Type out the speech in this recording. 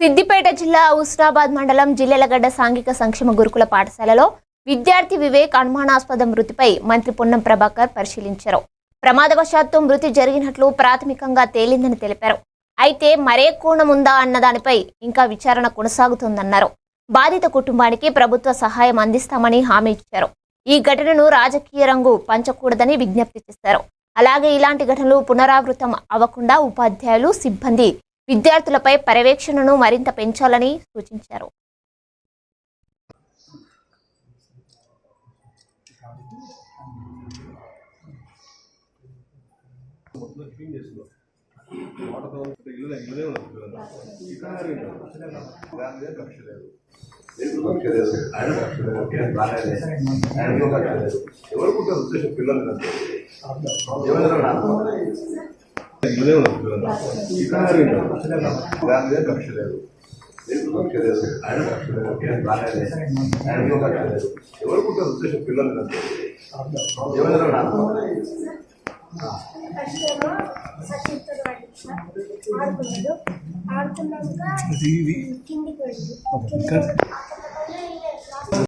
సిద్దిపేట జిల్లా హుస్నాబాద్ మండలం జిల్లెలగడ్డ సాంఘిక సంక్షేమ గురుకుల పాఠశాలలో విద్యార్థి వివేక్ అనుమానాస్పద మృతిపై మంత్రి పొన్నం ప్రభాకర్ పరిశీలించారు. ప్రమాదవశాత్తు మృతి జరిగినట్లు ప్రాథమికంగా తేలిందని తెలిపారు. అయితే మరే కోణం ఉందా అన్న దానిపై ఇంకా విచారణ కొనసాగుతోందన్నారు. బాధిత కుటుంబానికి ప్రభుత్వ సహాయం అందిస్తామని హామీ ఇచ్చారు. ఈ ఘటనను రాజకీయ రంగు పంచకూడదని విజ్ఞప్తి చేశారు. అలాగే ఇలాంటి ఘటనలు పునరావృతం అవ్వకుండా ఉపాధ్యాయులు సిబ్బంది విద్యార్థులపై పర్యవేక్షణను మరింత పెంచాలని సూచించారు. దాని మీద కక్ష లేదు ఎందుకు కక్ష లేదు ఆయన కక్ష లేదు బాగానే లేదు. ఆయన మీద కక్ష లేదు ఎవరు పుట్టారు ఉద్దేశం పిల్లలు ఆడుకున్నాడు ఆడుకున్నాక కిందికి వెళ్ళి